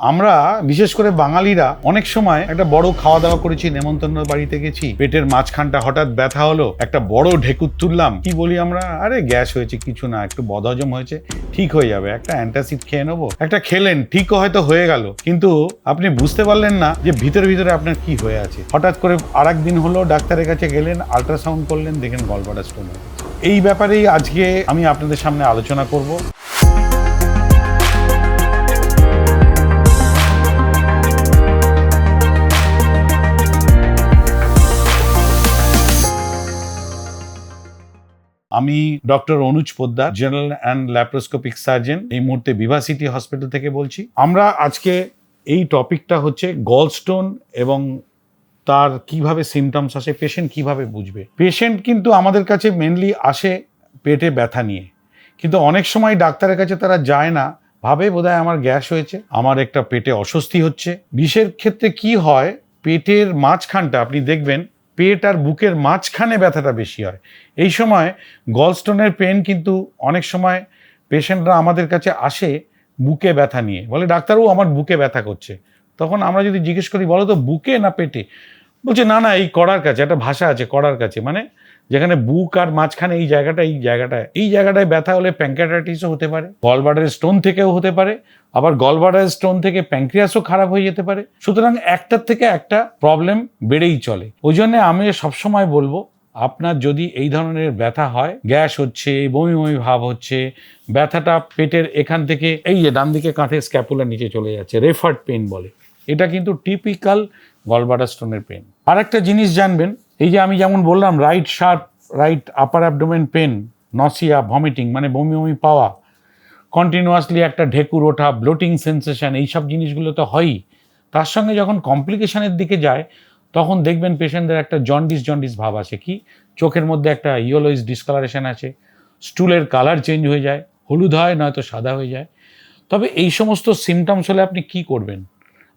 আমরা, বিশেষ করে বাঙালিরা, অনেক সময় একটা বড় খাওয়া দাওয়া করেছি, নেমন্তন্ন বাড়িতে গেছি। পেটের মাঝখানটা হঠাৎ ব্যথা হলো, একটা বড় ঢেকুর তুললাম। কি বলি আমরা? আরে, গ্যাস হয়েছে, কিছু না, একটু বদহজম হয়েছে, ঠিক হয়ে যাবে, একটা অ্যান্টাসিড খেয়ে নেব। একটা খেলেন, ঠিকও হয়তো হয়ে গেল। কিন্তু আপনি বুঝতে পারলেন না যে ভিতরে ভিতরে আপনার কি হয়ে আছে। হঠাৎ করে আর দিন হলো, ডাক্তারের কাছে গেলেন, আল্ট্রাসাউন্ড করলেন, দেখেন গলবাটা স্টোন এই ব্যাপারেই আজকে আমি আপনাদের সামনে আলোচনা করব। আমি doctor Anuj Poddar general and laparoscopic surgeon এই মুহূর্তে বিভা সিটি হসপিটাল থেকে বলছি। আমরা আজকে এই টপিকটা হচ্ছে গলস্টোন এবং তার কীভাবে সিমটমস আসে পেশেন্ট কীভাবে বুঝবে। পেশেন্ট কিন্তু আমাদের কাছে মেনলি আসে পেটে ব্যথা নিয়ে। কিন্তু অনেক সময় ডাক্তারের কাছে তারা যায় না, ভাবে বোধহয় আমার গ্যাস হয়েছে, আমার একটা পেটে অস্বস্তি হচ্ছে। বিষের ক্ষেত্রে কি হয়, পেটের মাঝখানটা আপনি দেখবেন পেট আর বুকের মাঝখানে ব্যথাটা বেশি হয়। এই সময় গলস্টোনের পেন কিন্তু অনেক সময় পেশেন্টরা আমাদের কাছে আসে বুকে ব্যথা নিয়ে। বলে, ডাক্তারবাবু, আমার বুকে ব্যথা করছে। তখন আমরা যদি জিজ্ঞেস করি, বলো তো, বুকে না পেটে? বলছে, না না, এই কড়ার কাছে, একটা ভাষা আছে, কড়ার কাছে। মানে যেখানে বুক আর মাঝখানে এই জায়গাটা, এই জায়গাটায়। এই জায়গাটায় ব্যথা হলে প্যাঙ্কাটাইটিসও হতে পারে গলবাডারের স্টোন থেকেও হতে পারে, আবার গলবাডারের স্টোন থেকে প্যাঙ্ক্রিয়াসও খারাপ হয়ে যেতে পারে। সুতরাং একটার থেকে একটা প্রবলেম বেড়েই চলে। ওই জন্য আমি সবসময় বলব, আপনার যদি এই ধরনের ব্যথা হয়, গ্যাস হচ্ছে, বমি বমি ভাব হচ্ছে, ব্যথাটা পেটের এখান থেকে, এই যে ডান দিকে কাঁধে স্ক্যাপুলার নিচে চলে যাচ্ছে রেফার্ড পেন বলে, এটা কিন্তু টিপিক্যাল গলবাডার স্টোনের পেন আর একটা জিনিস জানবেন এই যে আমি যেমন বললাম right sharp right upper abdomen pain nausea vomiting মানে বমি বমি পাওয়া কন্টিনিউয়াসলি একটা ঢেকুর ওঠা ব্লোটিং সেন্সেশন এইসব জিনিসগুলো তো হয়ই। তার সঙ্গে যখন কমপ্লিকেশনের দিকে যায়, তখন দেখবেন পেশেন্টদের একটা জন্ডিস জন্ডিস ভাব আছে কি? চোখের মধ্যে একটা ইয়েলোইস ডিসকালারেশন আছে স্টুলের কালার চেঞ্জ হয়ে যায়, হলুদ হয়, নয়তো সাদা হয়ে যায়। তবে এই সমস্ত সিমটমস হলে আপনি কি করবেন?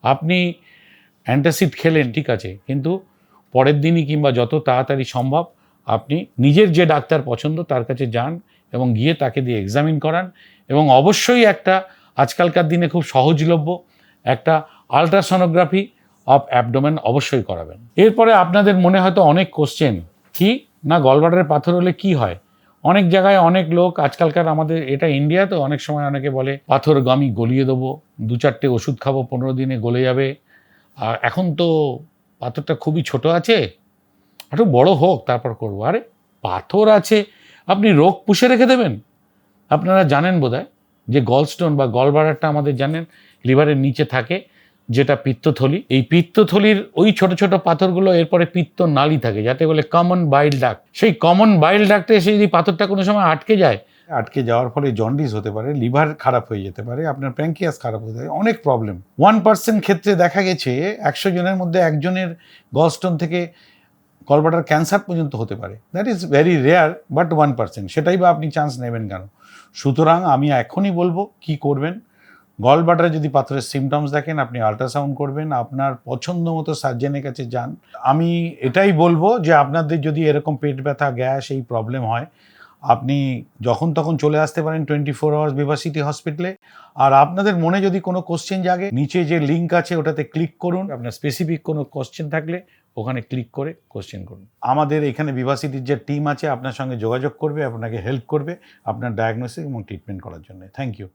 আপনি অ্যান্টাসিড খেলেন, ঠিক আছে, কিন্তু পরের দিনই কিংবা যত তাড়াতাড়ি সম্ভব আপনি নিজের যে ডাক্তার পছন্দ তার কাছে যান এবং গিয়ে তাকে দিয়ে এক্সামিন করান এবং অবশ্যই একটা আজকালকার দিনে খুব সহজলভ্য একটা আলট্রাসোনোগ্রাফি অফ অ্যাবডোমেন অবশ্যই করাবেন। এরপরে আপনাদের মনে হয়তো অনেক কোশ্চেন কি না গলবাটারে পাথর হলে কি হয়? অনেক জায়গায় অনেক লোক আজকালকার আমাদের, এটা ইন্ডিয়া তো অনেক সময় অনেকে বলে, পাথর গামি গলিয়ে দেবো, দু চারটে ওষুধ খাব, পনেরো দিনে গলে যাবে। আর এখন তো পাথরটা খুবই ছোট আছে, একটু বড় হোক, তারপর করব। আরে, পাথর আছে, আপনি রোগ পুষে রেখে দেবেন। আপনারা জানেন বোধহয় যে গলস্টোন বা গলবারারটা আমাদের জানেন, লিভারের নিচে থাকে, যেটা পিত্তথলি। এই পিত্তথলির ওই ছোট ছোট পাথরগুলো এরপরে পিত্ত নালী থাকে যাতে বলে কমন বাইল ডাক্ট সেই কমন বাইল ডাক্টে এসে যদি পাথরটা কোনো সময় আটকে যায় আটকে যাওয়ার ফলে জন্ডিস হতে পারে লিভার খারাপ হয়ে যেতে পারে, আপনার প্যাঙ্কিয়াস খারাপ হতে পারে, অনেক প্রবলেম ওয়ান পার্সেন্ট ক্ষেত্রে দেখা গেছে একশো জনের মধ্যে একজনের গলস্টোন থেকে গলবাটার ক্যান্সার পর্যন্ত হতে পারে। That is very rare but one percent সেটাই বা আপনি চান্স নেবেন কেন? সুতরাং আমি এখনই বলব, কি করবেন? গলবাটারে যদি পাথরের সিমটমস দেখেন, আপনি আল্ট্রাসাউন্ড করবেন, আপনার পছন্দ মতো সার্জেনের কাছে যান। আমি এটাই বলব যে আপনাদের যদি এরকম পেট ব্যথা, গ্যাস এই প্রবলেম হয় আপনি যখন তখন চলে আসতে পারেন টোয়েন্টি ফোর আওয়ার্স বিভাসিটি হসপিটালে আর আপনাদের মনে যদি কোনো কোশ্চেন জাগে নিচে যে লিঙ্ক আছে ওটাতে ক্লিক করুন। আপনার স্পেসিফিক কোনো কোশ্চেন থাকলে ওখানে ক্লিক করে কোশ্চেন করুন। আমাদের এখানে বিভাসিটির যে টিম আছে আপনার সঙ্গে যোগাযোগ করবে আপনাকে হেল্প করবে আপনার ডায়াগনোসিস এবং ট্রিটমেন্ট করার জন্য। Thank you